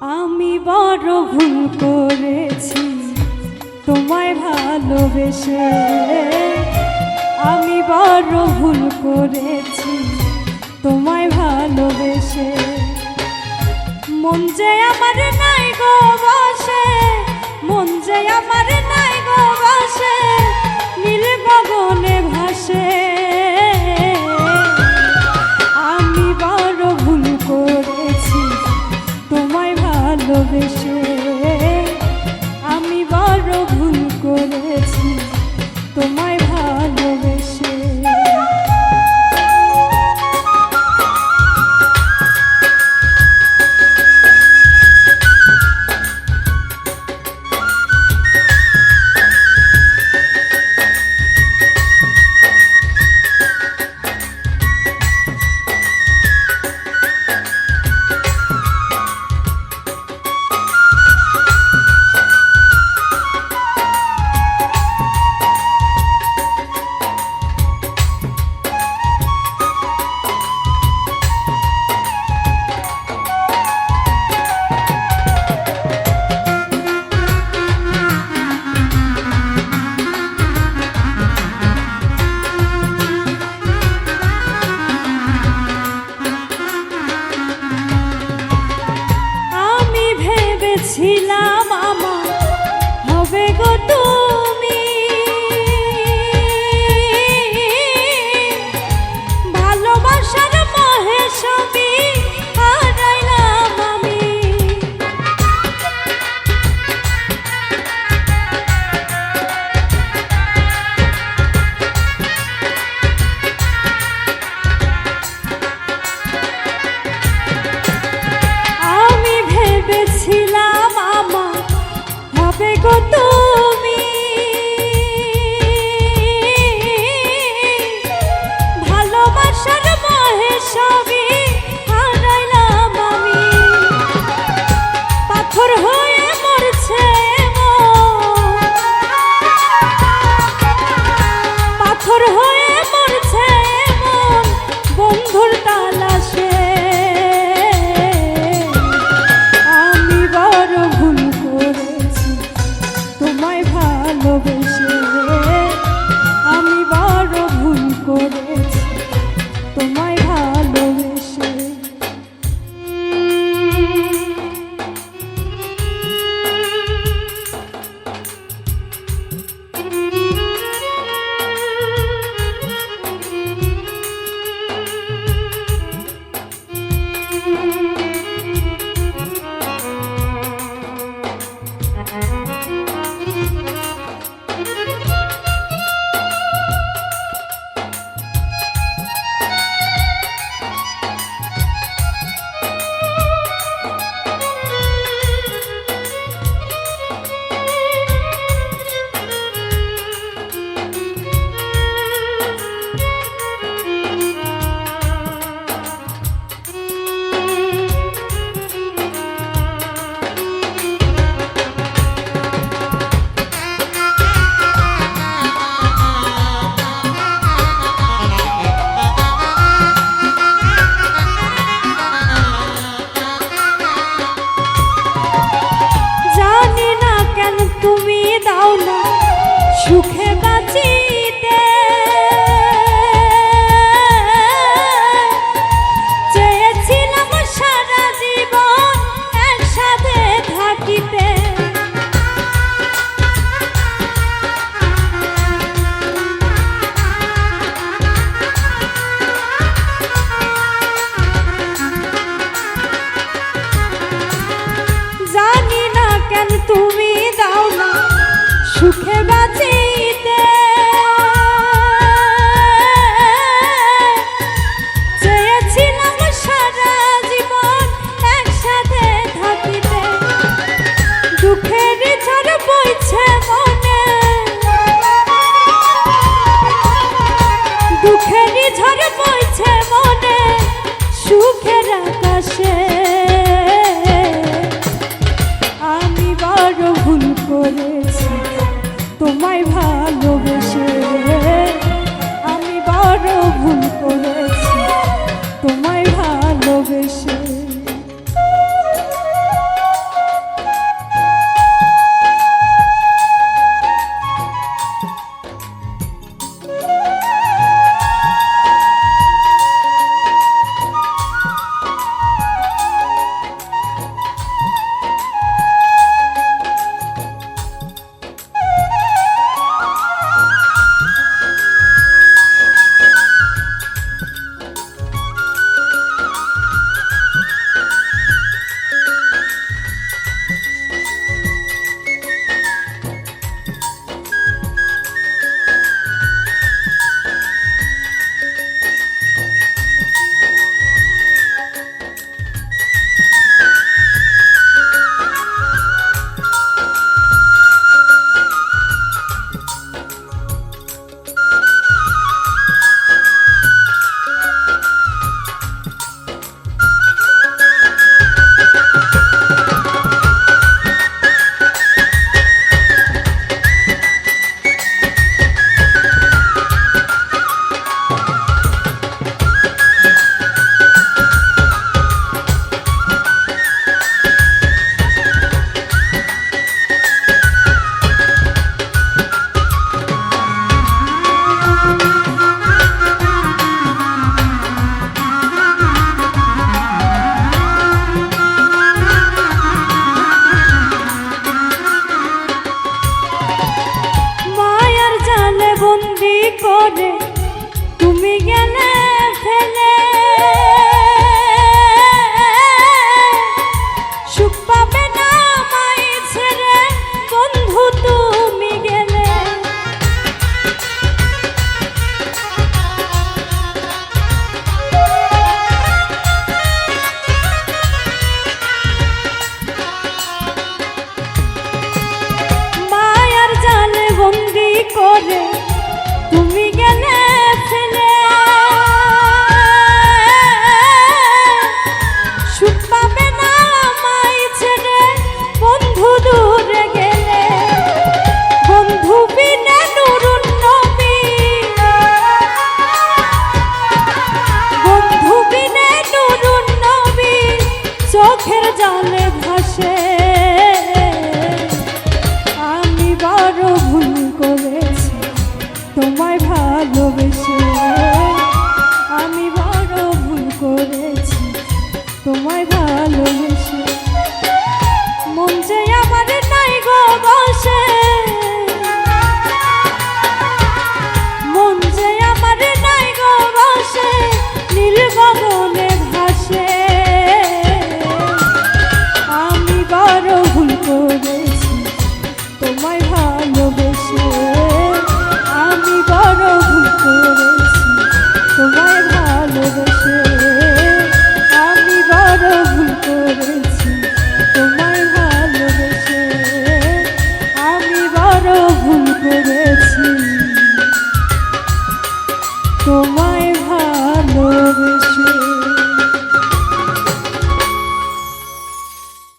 আমি বড় ভুল করেছি, তোমায় ভালোবেসে। আমি বড় ভুল করেছি, তোমায় ভালোবেসে। মন যে আমার নাই তোর হয় সুখে বাঁচিতে চেয়েছিলাম সারা জীবন একসাথে থাকিতে। দুঃখে from my.